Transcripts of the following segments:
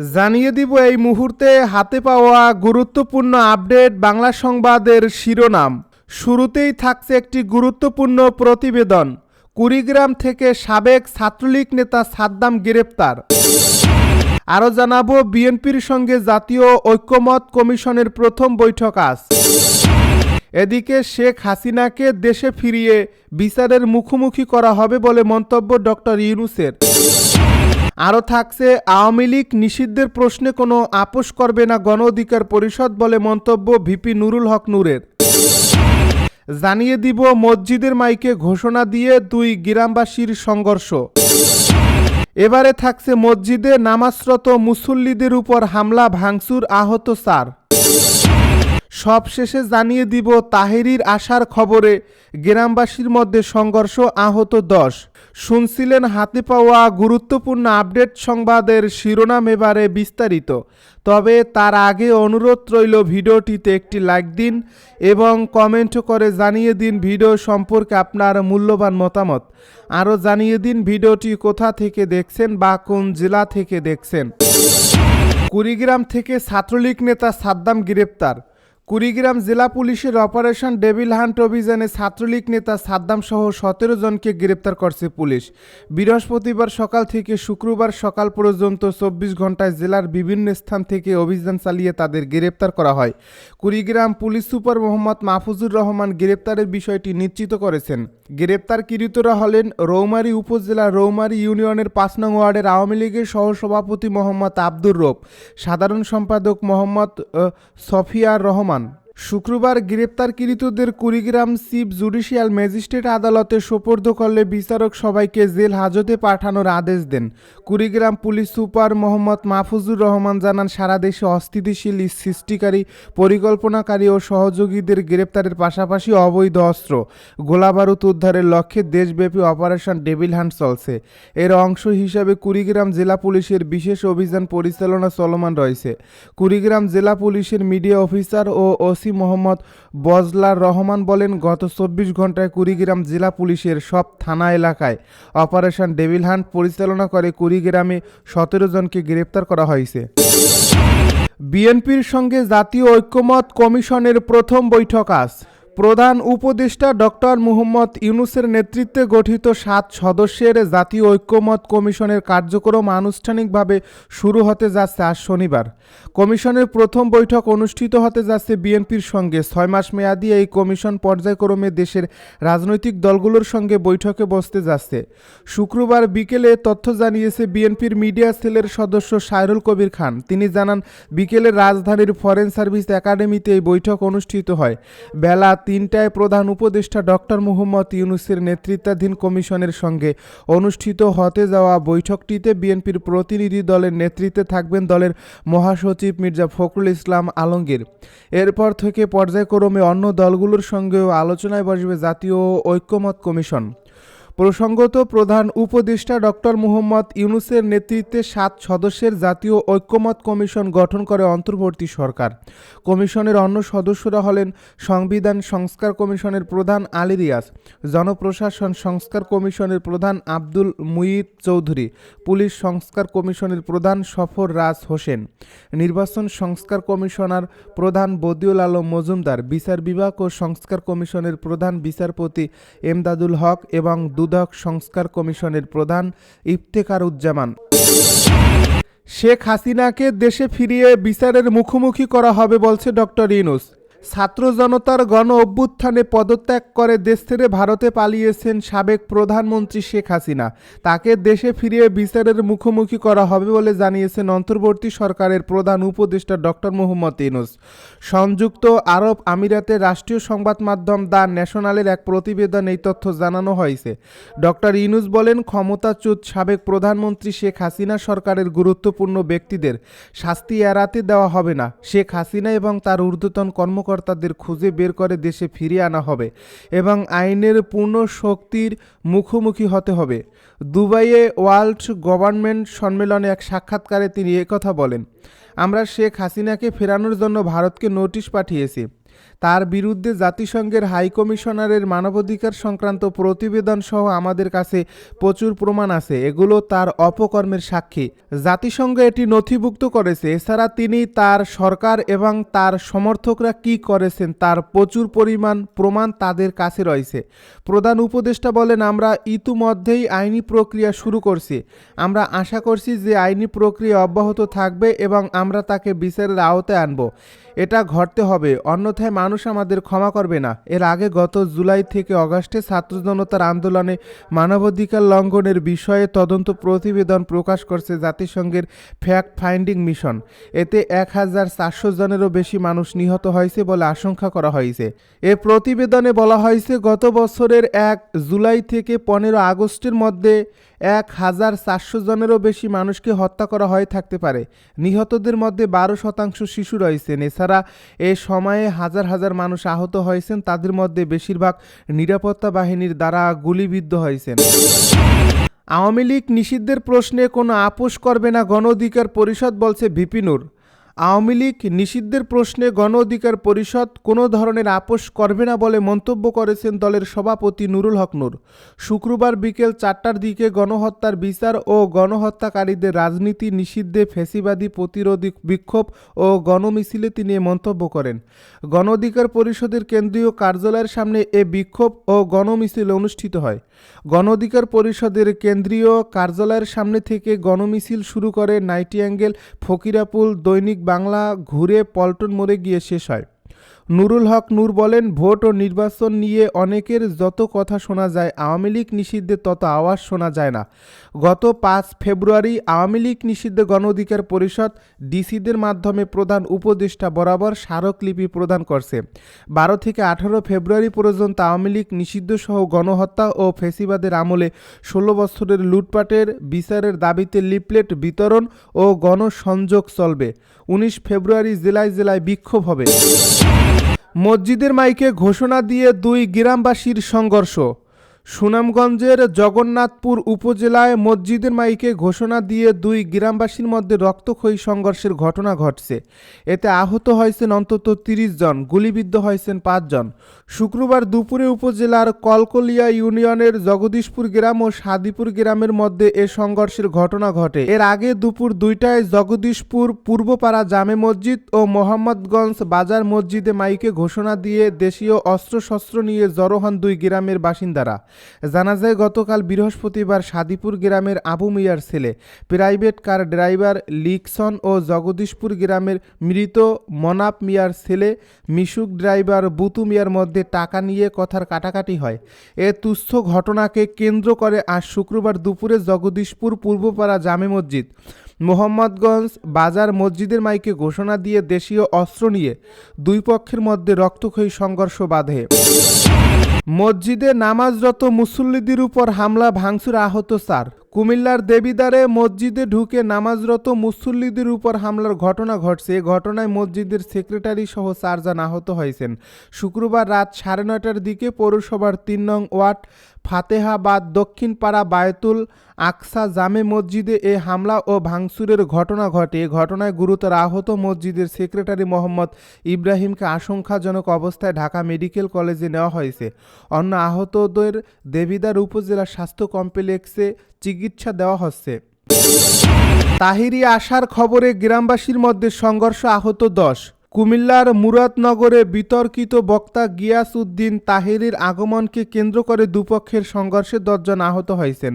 জানিয়ে দিব এই মুহূর্তে হাতে পাওয়া গুরুত্বপূর্ণ আপডেট বাংলা সংবাদের শিরোনাম। শুরুতেই থাকছে একটি গুরুত্বপূর্ণ প্রতিবেদন। কুড়িগ্রাম থেকে সাবেক ছাত্রলীগ নেতা সাদ্দাম গ্রেপ্তার। আরও জানাব, বিএনপির সঙ্গে জাতীয় ঐক্যমত কমিশনের প্রথম বৈঠক আজ। এদিকে শেখ হাসিনাকে দেশে ফিরিয়ে বিচারের মুখোমুখি করা হবে বলে মন্তব্য ডক্টর ইউনুসের। আরও থাকছে, আওয়ামী লীগ নিষিদ্ধের প্রশ্নে কোনো আপোষ করবে না গণ অধিকার পরিষদ বলে মন্তব্য ভিপি নুরুল হক নূরের। জানিয়ে দিব, মসজিদের মাইকে ঘোষণা দিয়ে দুই গ্রামবাসীর সংঘর্ষ। এবারে থাকছে মসজিদে নামাজরত মুসল্লিদের উপর হামলা, ভাঙচুর, আহত চার সবশেষে জানিয়ে দিব তাহেরির আসার খবরে গ্রামবাসীর মধ্যে সংঘর্ষ আহত দশ। শুনছিলেন হাতে পাওয়া গুরুত্বপূর্ণ আপডেট সংবাদের শিরোনাম এবারে বিস্তারিত। তবে তার আগে অনুরোধ রইল ভিডিওটিতে একটি লাইক দিন এবং কমেন্ট করে জানিয়ে দিন ভিডিও সম্পর্কে আপনার মূল্যবান মতামত। আরও জানিয়ে দিন ভিডিওটি কোথা থেকে দেখছেন বা কোন জেলা থেকে দেখছেন। কুড়িগ্রাম থেকে ছাত্রলীগ নেতা সাদ্দাম গ্রেপ্তার। কুড়িগ্রাম জেলা পুলিশের অপারেশন ডেভিল হান্ট অভিযানে ছাত্রলীগ নেতা সাদ্দাম সহ সতেরো জনকে গ্রেপ্তার করছে পুলিশ। বৃহস্পতিবার সকাল থেকে শুক্রবার সকাল পর্যন্ত চব্বিশ ঘন্টায় জেলার বিভিন্ন স্থান থেকে অভিযান চালিয়ে তাদের গ্রেপ্তার করা হয়। কুড়িগ্রাম পুলিশ সুপার মোহাম্মদ মাহফুজুর রহমান গ্রেপ্তারের বিষয়টি নিশ্চিত করেছেন। গ্রেপ্তারকৃতরা হলেন রৌমারী উপজেলা রৌমারী ইউনিয়নের পাঁচ নং ওয়ার্ডের আওয়ামী লীগের সহসভাপতি মোহাম্মদ আব্দুর রব, সাধারণ সম্পাদক মোহাম্মদ সফিয়া সফিয়ার রহমান। শুক্রবার গ্রেপ্তারকৃতদের কুড়িগ্রাম চিফ জুডিশিয়াল ম্যাজিস্ট্রেট আদালতে সোপর্দ করলে বিচারক সবাইকে জেল হাজতে পাঠানোর আদেশ দেন। কুড়িগ্রাম পুলিশ সুপার মোহাম্মদ মাহফুজুর রহমান জানান, সারা দেশে অস্থিতিশীল সৃষ্টিকারী, পরিকল্পনাকারী ও সহযোগীদের গ্রেপ্তারের পাশাপাশি অবৈধ অস্ত্র, গোলাবারুদ উদ্ধারের লক্ষ্যে দেশব্যাপী অপারেশন ডেভিল হান্ট চলছে। এর অংশ হিসাবে কুড়িগ্রাম জেলা পুলিশের বিশেষ অভিযান পরিচালনা চলমান রয়েছে। কুড়িগ্রাম জেলা পুলিশের মিডিয়া অফিসার ও ওসি মোহাম্মদ বজলার রহমান বলেন, গত চব্বিশ ঘন্টায় কুড়িগ্রাম জেলা পুলিশের সব থানা এলাকায় অপারেশন ডেভিল হান্ট পরিচালনা করে কুড়িগ্রামে সতেরো জনকে গ্রেপ্তার করা হয়েছে। বিএনপির সঙ্গে জাতীয় ঐক্যমত কমিশনের প্রথম বৈঠক আজ। প্রধান উপদেষ্টা ডক্টর মুহম্মদ ইউনুসের নেতৃত্বে গঠিত সাত সদস্যের জাতীয় ঐক্যমত কমিশনের কার্যক্রম আনুষ্ঠানিকভাবে শুরু হতে যাচ্ছে আজ শনিবার। কমিশনের প্রথম বৈঠক অনুষ্ঠিত হতে যাচ্ছে বিএনপির সঙ্গে। ছয় মাস মেয়াদি এই কমিশন পর্যায়ক্রমে দেশের রাজনৈতিক দলগুলোর সঙ্গে বৈঠকে বসতে যাচ্ছে। শুক্রবার বিকেলে তথ্য জানিয়েছে বিএনপির মিডিয়া সেলের সদস্য সাইরুল কবির খান। তিনি জানান, বিকেলে রাজধানীর ফরেন সার্ভিস একাডেমিতে এই বৈঠক অনুষ্ঠিত হয়। বেলা তিনটায় প্রধান উপদেষ্টা ডক্টর মুহম্মদ ইউনুসের নেতৃত্বাধীন কমিশনের সঙ্গে অনুষ্ঠিত হতে যাওয়া বৈঠকটিতে বিএনপির প্রতিনিধি দলের নেতৃত্বে থাকবেন দলের মহাসচিব মির্জা ফখরুল ইসলাম আলমগীর। এরপর থেকে পর্যায়ক্রমে অন্য দলগুলোর সঙ্গেও আলোচনায় বসবে জাতীয় ঐক্যমত কমিশন। প্রসঙ্গত প্রধান উপদেষ্টা ডক্টর মুহম্মদ ইউনুসের নেতৃত্বে সাত সদস্যের জাতীয় ঐক্যমত কমিশন গঠন করে অন্তর্বর্তী সরকার। কমিশনের অন্য সদস্যরা হলেন সংবিধান সংস্কার কমিশনের প্রধান আলী রিয়াস জনপ্রশাসন সংস্কার কমিশনের প্রধান আব্দুল মুইদ চৌধুরী, পুলিশ সংস্কার কমিশনের প্রধান সফর রাজ হোসেন, নির্বাচন সংস্কার কমিশনার প্রধান বদিউল আলম মজুমদার, বিচার বিভাগ ও সংস্কার কমিশনের প্রধান বিচারপতি এমদাদুল হক এবং দুদক সংস্কার কমিশনের প্রধান ইফতেকার উজ্জামান শেখ হাসিনাকে দেশে ফিরিয়ে বিচারের মুখোমুখি করা হবে বলছে ডক্টর ইনুস ছাত্র জনতার গণ অভ্যুত্থানে পদত্যাগ করে দেশ ছেড়ে ভারতে পালিয়েছেন সাবেক প্রধানমন্ত্রী শেখ হাসিনা। তাকে দেশে ফিরিয়ে বিচারের মুখোমুখি করা হবে বলে জানিয়েছেন অন্তর্বর্তী সরকারের প্রধান উপদেষ্টা ডক্টর মোহাম্মদ ইনুস সংযুক্ত আরব আমিরাতের রাষ্ট্রীয় সংবাদ মাধ্যম দ্য ন্যাশনালের এক প্রতিবেদন এই তথ্য জানানো হয়েছে। ডক্টর ইনুস বলেন, ক্ষমতাচ্যুত সাবেক প্রধানমন্ত্রী শেখ হাসিনা সরকারের গুরুত্বপূর্ণ ব্যক্তিদের শাস্তি এড়াতে দেওয়া হবে না। শেখ হাসিনা এবং তার ঊর্ধ্বতন কর্মকর্তাদের খুঁজে বের করে দেশে ফিরিয়ে আনা হবে এবং আইনের পূর্ণ শক্তির মুখোমুখি হতে হবে। দুবাইয়ে ওয়ার্ল্ড গভর্নমেন্ট সম্মেলনে এক সাক্ষাৎকারে তিনি একথা বলেন, আমরা শেখ হাসিনাকে ফেরানোর জন্য ভারতকে নোটিশ পাঠিয়েছি। তার বিরুদ্ধে জাতিসংঘের হাইকমিশনারের মানবাধিকার সংক্রান্ত প্রতিবেদন সহ আমাদের কাছে প্রচুর প্রমাণ আছে। এগুলো তার অপকর্মের সাক্ষী। জাতিসংঘ এটি নথিভুক্ত করেছে। এছাড়া তিনি তার সরকার এবং তার সমর্থকরা কি করেছেন তার প্রচুর পরিমাণ প্রমাণ তাদের কাছে রয়েছে। প্রধান উপদেষ্টা বলেন, আমরা ইতিমধ্যেই আইনি প্রক্রিয়া শুরু করছি। আমরা আশা করছি যে আইনি প্রক্রিয়া অব্যাহত থাকবে এবং আমরা তাকে বিচারের আওতায় আনব। এটা ঘটতে হবে। অন্যথায় মানুষ আমাদের ক্ষমা করবে না। এর আগে গত জুলাই থেকে অগাস্টে ছাত্র জনতার আন্দোলনে মানবাধিকার লঙ্ঘনের বিষয়ে তদন্ত প্রতিবেদন প্রকাশ করছে জাতিসংঘের ফ্যাক্ট ফাইন্ডিং মিশন। এতে এক হাজার চারশো জনেরও বেশি মানুষ নিহত হয়েছে বলে আশঙ্কা করা হয়েছে। এ প্রতিবেদনে বলা হয়েছে, গত বছরের এক জুলাই থেকে পনেরো আগস্টের মধ্যে এক হাজার চারশো জনেরও বেশি মানুষকে হত্যা করা হয়ে থাকতে পারে। নিহতদের মধ্যে বারো শতাংশ শিশু রয়েছেন। এছাড়া এ সময়ে হাজার হাজার মানুষ আহত হয়েছেন, তাদের মধ্যে বেশিরভাগ নিরাপত্তা বাহিনীর দ্বারা গুলিবিদ্ধ হয়েছেন। আওয়ামী লীগ নিষিদ্ধের প্রশ্নে কোনো আপোষ করবে না গণ অধিকার পরিষদ, বলছে ভিপিনুর আওয়ামী লীগ নিষিদ্ধের প্রশ্নে গণ অধিকার পরিষদ কোনো ধরনের আপোষ করবে না বলে মন্তব্য করেছেন দলের সভাপতি নুরুল হক নূর। শুক্রবার বিকেল চারটার দিকে গণহত্যার বিচার ও গণহত্যাকারীদের রাজনীতি নিষিদ্ধে ফেসিবাদী প্রতিরোধী বিক্ষোভ ও গণমিছিলে তিনি মন্তব্য করেন। গণ অধিকার পরিষদের কেন্দ্রীয় কার্যালয়ের সামনে এ বিক্ষোভ ও গণমিছিল অনুষ্ঠিত হয়। গণ অধিকার পরিষদের কেন্দ্রীয় কার্যালয়ের সামনে থেকে গণমিছিল শুরু করে নাইটিঅ্যাঙ্গেল ফকিরাপুল, দৈনিক বাংলা ঘুরে পল্টন মোড়ে গিয়ে শেষ হয়। নুরুল হক নূর বলেন, ভোট ও নির্বাচন নিয়ে অনেকের যত কথা শোনা যায়, আওয়ামী লীগ নিষিদ্ধে তত আওয়াজ শোনা যায় না। গত পাঁচ ফেব্রুয়ারি আওয়ামী লীগ নিষিদ্ধে গণ অধিকার পরিষদ ডিসিদের মাধ্যমে প্রধান উপদেষ্টা বরাবর স্মারকলিপি প্রদান করছে। বারো থেকে আঠারো ফেব্রুয়ারি পর্যন্ত আওয়ামী লীগ নিষিদ্ধ সহ গণহত্যা ও ফেসিবাদের আমলে ষোলো বছরের লুটপাটের, বিচারের দাবিতে লিফলেট বিতরণ ও গণসংযোগ চলবে। উনিশ ফেব্রুয়ারি জেলায় জেলায় বিক্ষোভ হবে। মসজিদের মাইকে ঘোষণা দিয়ে দুই গ্রামবাসীর সংঘর্ষ। সুনামগঞ্জের জগন্নাথপুর উপজেলায় মসজিদের মাইকে ঘোষণা দিয়ে দুই গ্রামবাসীর মধ্যে রক্তক্ষয়ী সংঘর্ষের ঘটনা ঘটছে। এতে আহত হয়েছেন অন্তত তিরিশ জন, গুলিবিদ্ধ হয়েছেন পাঁচজন শুক্রবার দুপুরে উপজেলার কলকলিয়া ইউনিয়নের জগদীশপুর গ্রাম ও সাদিপুর গ্রামের মধ্যে এ সংঘর্ষের ঘটনা ঘটে। এর আগে দুপুর দুইটায় জগদীশপুর পূর্বপাড়া জামে মসজিদ ও মোহাম্মদগঞ্জ বাজার মসজিদে মাইকে ঘোষণা দিয়ে দেশীয় অস্ত্রশস্ত্র নিয়ে জড়ো হন দুই গ্রামের বাসিন্দারা। জানা যায়, গতকাল বৃহস্পতিবার সাদিপুর গ্রামের আবু মিয়ার ছেলে, প্রাইভেট কার ড্রাইভার লিকসন ও জগদীশপুর গ্রামের মৃত মনাপ মিয়ার ছেলে, মিশুক ড্রাইভার বুতু মিয়ার মধ্যে টাকা নিয়ে কথার কাটাকাটি হয়। এ তুচ্ছ ঘটনাকে কেন্দ্র করে আজ শুক্রবার দুপুরে জগদীশপুর পূর্বপাড়া জামে মসজিদ, মোহাম্মদগঞ্জ বাজার মসজিদের মাইকে ঘোষণা দিয়ে দেশীয় অস্ত্র নিয়ে দুই পক্ষের মধ্যে রক্তক্ষয়ী সংঘর্ষ বাধে। মসজিদে নামাজরত মুসল্লিদের উপর হামলা ভাঙচুর আহত স্যার কুমিল্লার দেবিদারে মসজিদে ঢুকে নামাজরত মুসল্লিদের উপর হামলার ঘটনা ঘটছে। এ ঘটনায় মসজিদের সেক্রেটারি সহ চারজন আহত হয়েছেন। শুক্রবার রাত সাড়ে নয়টার দিকে পৌরসভার তিন নং ওয়ার্ড ফাতেহাবাদ দক্ষিণপাড়া বায়তুল আকসা জামে মসজিদে এ হামলা ও ভাঙচুরের ঘটনা ঘটে। ঘটনায় গুরুতর আহত মসজিদের সেক্রেটারি মোহাম্মদ ইব্রাহিমকে আশঙ্কাজনক অবস্থায় ঢাকা মেডিকেল কলেজে নেওয়া হয়েছে। অন্য আহতদের দেবিদার উপজেলা স্বাস্থ্য কমপ্লেক্সে চিকিৎসা দেওয়া হচ্ছে। তাহিরি আসার খবরে গ্রামবাসীর মধ্যে সংঘর্ষ আহত দশ। কুমিল্লার মুরাদনগরে বিতর্কিত বক্তা গিয়াস উদ্দিন তাহিরির আগমনকে কেন্দ্র করে দুপক্ষের সংঘর্ষে দশজন আহত হয়েছেন।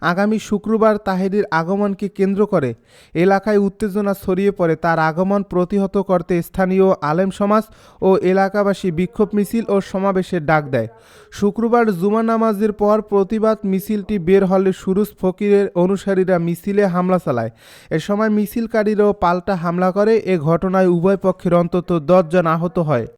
আগামী শুক্রবার তাহেরির আগমনকে কেন্দ্র করে এলাকায় উত্তেজনা ছড়িয়ে পড়ে। তার আগমন প্রতিহত করতে স্থানীয় আলেম সমাজ ও এলাকাবাসী বিক্ষোভ মিছিল ও সমাবেশের ডাক দেয়। শুক্রবার জুমা নামাজের পর প্রতিবাদ মিছিলটি বের হলে সুরুজ ফকিরের অনুসারীরা মিছিলে হামলা চালায়। এ সময় মিছিলকারীরাও পাল্টা হামলা করে। এ ঘটনায় উভয় পক্ষের অন্তত দশজন আহত হয়।